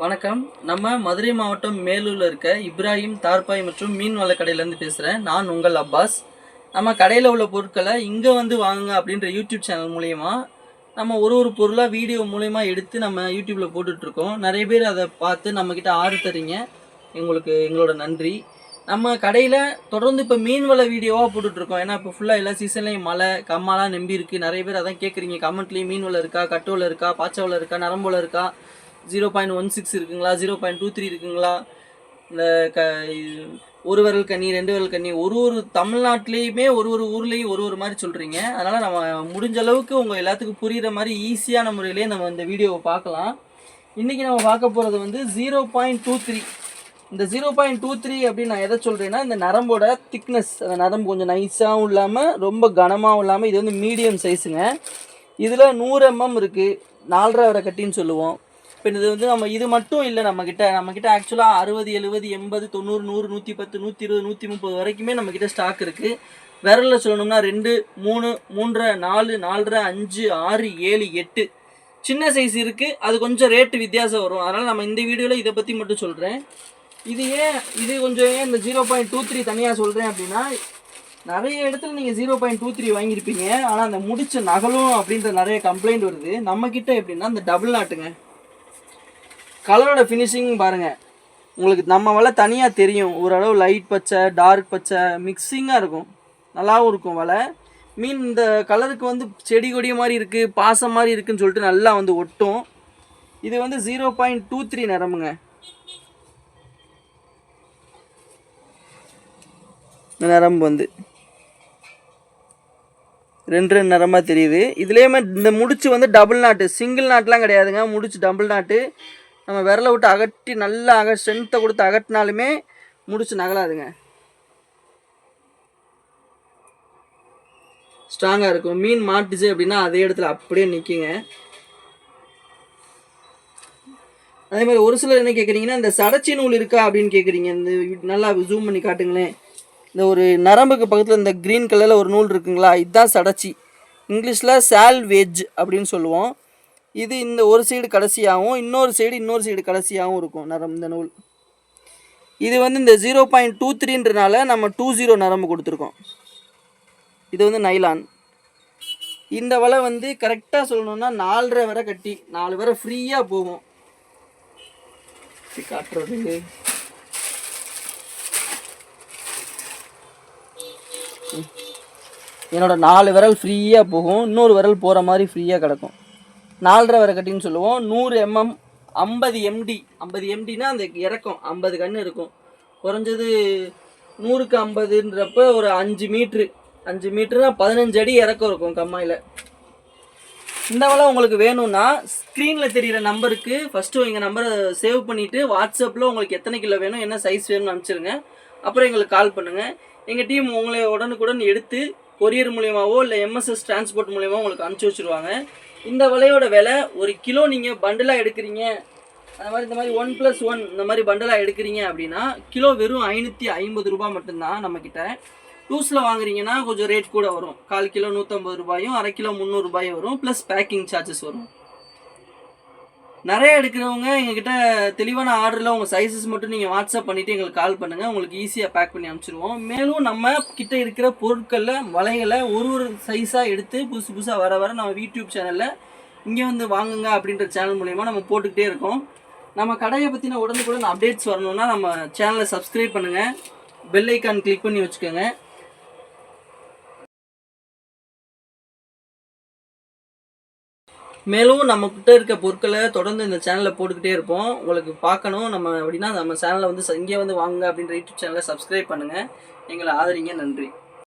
வணக்கம். நம்ம மதுரை மாவட்டம் மேலூரில் இருக்க இப்ராஹிம் தார்பாய் மற்றும் மீன் வள கடையிலேருந்து பேசுகிறேன் நான் உங்கள் அப்பாஸ். நம்ம கடையில் உள்ள பொருட்களை இங்கே வந்து வாங்குங்க அப்படின்ற யூடியூப் சேனல் மூலயமா நம்ம ஒரு ஒரு பொருளாக வீடியோ மூலயமா எடுத்து நம்ம யூடியூப்பில் போட்டுட்ருக்கோம். நிறைய பேர் அதை பார்த்து நம்மக்கிட்ட ஆறு தரீங்க எங்களுக்கு எங்களோட நன்றி. நம்ம கடையில் தொடர்ந்து இப்போ மீன் வலை வீடியோவாக போட்டுட்ருக்கோம். ஏன்னா இப்போ ஃபுல்லாக எல்லா சீசன்லேயும் மழை கம்மாலாம் நம்பி இருக்குது நிறைய பேர் அதான் கேட்குறீங்க கமெண்ட்லேயும் மீன் வலை இருக்கா கட்டோவில் இருக்கா பாச்சை இருக்கா நரம்புல இருக்கா ஜீரோ பாயிண்ட் ஒன் சிக்ஸ் இருக்குங்களா? ஜீரோ பாயிண்ட் டூ த்ரீ இருக்குங்களா? இந்த க ஒரு விரல் கண்ணி ரெண்டு விரல் கண்ணி ஒரு ஒரு தமிழ்நாட்டிலையுமே ஒரு ஒரு ஊர்லேயும் ஒரு ஒரு மாதிரி சொல்கிறீங்க அதனால் நம்ம முடிஞ்ச அளவுக்கு உங்கள் எல்லாத்துக்கும் புரிகிற மாதிரி ஈஸியான முறையிலே நம்ம இந்த வீடியோவை பார்க்கலாம். இன்றைக்கி நம்ம பார்க்க போகிறது வந்து ஜீரோ பாயிண்ட் டூ த்ரீ. இந்த ஜீரோ பாயிண்ட் டூ த்ரீ அப்படின்னு நான் எதை சொல்கிறேன்னா இந்த நரம்போட திக்னஸ் அந்த நரம்பு கொஞ்சம் நைஸாகவும் இல்லாமல் ரொம்ப கனமாகவும் இல்லாமல் இது வந்து மீடியம் சைஸுங்க இதில் நூறு எம்எம் இருக்குது நாலரை வரை கட்டின்னு சொல்லுவோம். இப்போ இது வந்து நம்ம இது மட்டும் இல்லை நம்மக்கிட்ட நம்மக்கிட்ட ஆக்சுவலாக அறுபது எழுபது எண்பது தொண்ணூறு நூறு நூற்றி பத்து நூற்றி இருபது நூற்றி முப்பது வரைக்குமே நம்மக்கிட்ட ஸ்டாக் இருக்குது விரலில் சொல்லணும்னா ரெண்டு மூணு மூன்றரை நாலு நாலரை அஞ்சு ஆறு ஏழு எட்டு. சின்ன சைஸ் இருக்குது அது கொஞ்சம் ரேட்டு வித்தியாசம் வரும். அதனால் நம்ம இந்த வீடியோவில் இதை பற்றி மட்டும் சொல்கிறேன் இது ஏன் இது கொஞ்சம் ஏன் இந்த ஜீரோ பாயிண்ட் டூ த்ரீ தனியாக சொல்கிறேன் அப்படின்னா நிறைய இடத்துல நீங்கள் ஜீரோ பாயிண்ட் டூ த்ரீ வாங்கியிருப்பீங்க. ஆனால் அந்த முடிச்ச நகலும் அப்படின்ற நிறைய கம்ப்ளைண்ட் வருது. நம்மக்கிட்ட எப்படின்னா இந்த டபுள் நாட்டுங்க கலரோட ஃபினிஷிங் பாருங்கள் உங்களுக்கு நம்ம வலை தனியாக தெரியும். ஓரளவு லைட் பச்சை டார்க் பச்சை மிக்சிங்காக இருக்கும். நல்லாவும் இருக்கும் வலை. மீன் இந்த கலருக்கு வந்து செடி கொடி மாதிரி இருக்குது பாசம் மாதிரி இருக்குதுன்னு சொல்லிட்டு நல்லா வந்து ஒட்டும். இது வந்து ஜீரோ பாயிண்ட் டூ த்ரீ நிரம்புங்க இந்த நரம்பு வந்து. ரெண்டு ரெண்டு நரம்பாக தெரியுது. இதுலேயுமே இந்த முடிச்சு வந்து டபுள் நாட்டு சிங்கிள் நாட்லாம் கிடையாதுங்க. முடிச்சு டபுள் நாட்டு நம்ம விரலை விட்டு அகட்டி நல்லா அக ஸ்ட்ரென்த்தை கொடுத்து அகட்டினாலுமே முடிச்சு நகலாதுங்க. ஸ்ட்ராங்காக இருக்கும். மீன் மாட்டுச்சு அப்படின்னா அதே இடத்துல அப்படியே நிற்குங்க அதே மாதிரி ஒரு சிலர் என்ன கேட்குறீங்கன்னா இந்த சடச்சி நூல் இருக்கா அப்படின்னு கேட்குறீங்க இந்த நல்லா ஜூம் பண்ணி காட்டுங்களேன். இந்த ஒரு நரம்புக்கு பக்கத்தில் இந்த க்ரீன் கலரில் ஒரு நூல் இருக்குங்களா? இதுதான் சடச்சி. இங்கிலீஷில் சால்வேஜ் அப்படின்னு சொல்லுவோம். இது இந்த ஒரு சைடு கடைசியாகவும் இன்னொரு சைடு இன்னொரு சைடு கடைசியாகவும் இருக்கும் நரம் இந்த நூல். இது வந்து இந்த ஜீரோ பாயிண்ட் டூ த்ரீன்றனால நம்ம டூ ஜீரோ நரம்பு கொடுத்துருக்கோம். இது வந்து நைலான் இந்த வலை வந்து கரெக்டாக சொல்லணும்னா நாலரை வரை கட்டி நாலு வரை ஃப்ரீயாக போகும். காட்டுறது. என்னோட நாலு விரல் ஃப்ரீயாக போகும் இன்னொரு விரல் போகிற மாதிரி ஃப்ரீயாக கிடக்கும். நாலரை வரை கட்டின்னு சொல்லுவோம். நூறு எம்எம் ஐம்பது எம்டி ஐம்பது எம்டினா அந்த இறக்கம். ஐம்பது கன்று இருக்கும். குறைஞ்சது நூறுக்கு ஐம்பதுன்றப்ப ஒரு அஞ்சு மீட்ரு. அஞ்சு மீட்டருனா பதினஞ்சு அடி இறக்கம் இருக்கும் கம்மாயில். இந்த வலை உங்களுக்கு வேணும்னா ஸ்க்ரீனில் தெரிகிற நம்பருக்கு ஃபஸ்ட்டு எங்கள் நம்பரை சேவ் பண்ணிவிட்டு வாட்ஸ்அப்பில் உங்களுக்கு எத்தனை கிலோ வேணும் என்ன சைஸ் வேணும்னு அனுப்பிச்சிருங்க. அப்புறம் எங்களுக்கு கால் பண்ணுங்கள் எங்கள் டீம் உங்களை உடனுக்குடன் எடுத்து கொரியர் மூலியமாவோ இல்லை எம்எஸ்எஸ் டிரான்ஸ்போர்ட் மூலியமாக உங்களுக்கு அனுப்பிச்சி வச்சுருவாங்க. இந்த வலையோட விலை ஒரு கிலோ நீங்கள் பண்டலாக எடுக்கிறீங்க. அந்த மாதிரி இந்த மாதிரி ஒன் ப்ளஸ் ஒன் இந்த மாதிரி பண்டலாக எடுக்கிறீங்க அப்படின்னா கிலோ வெறும் ஐநூற்றி ஐம்பது ரூபாய் மட்டும்தான் நம்மக்கிட்ட லூஸில் வாங்குறீங்கன்னா கொஞ்சம் ரேட் கூட வரும். கால் கிலோ நூற்றம்பது ரூபாயும் அரை கிலோ முந்நூறுபாயும் வரும். ப்ளஸ் பேக்கிங் சார்ஜஸ் வரும். நிறைய எடுக்கிறவங்க எங்ககிட்ட தெளிவான ஆர்டரில் உங்கள் சைஸஸ் மட்டும் நீங்கள் வாட்ஸ்அப் பண்ணிவிட்டு எங்களுக்கு கால் பண்ணுங்கள் உங்களுக்கு ஈஸியாக பேக் பண்ணி அனுப்பிச்சிடுவோம் மேலும் நம்ம கிட்ட இருக்கிற பொருட்களில் வலைகளை ஒரு ஒரு சைஸாக எடுத்து புதுசு புதுசாக வர வர நம்ம யூடியூப் சேனலில் இங்கே வந்து வாங்குங்க அப்படின்ற சேனல் மூலயமா நம்ம போட்டுக்கிட்டே இருக்கோம். நம்ம கடையை பற்றின உடனுக்குடன் அப்டேட்ஸ் வரணும்னா நம்ம சேனலை சப்ஸ்கிரைப் பண்ணுங்கள் பெல் ஐக்கான் கிளிக் பண்ணி வச்சுக்கோங்க. மேலும் நம்மக்கிட்ட இருக்க பொருட்களை தொடர்ந்து இந்த சேனலில் போட்டுக்கிட்டே இருப்போம். உங்களுக்கு பார்க்கணும். நம்ம அப்படின்னா நம்ம சேனலை வந்து இங்கே வந்து வாங்க அப்படின்ற யூடியூப் சேனலை சப்ஸ்கிரைப் பண்ணுங்கள் எங்களை ஆதரிங்க. நன்றி.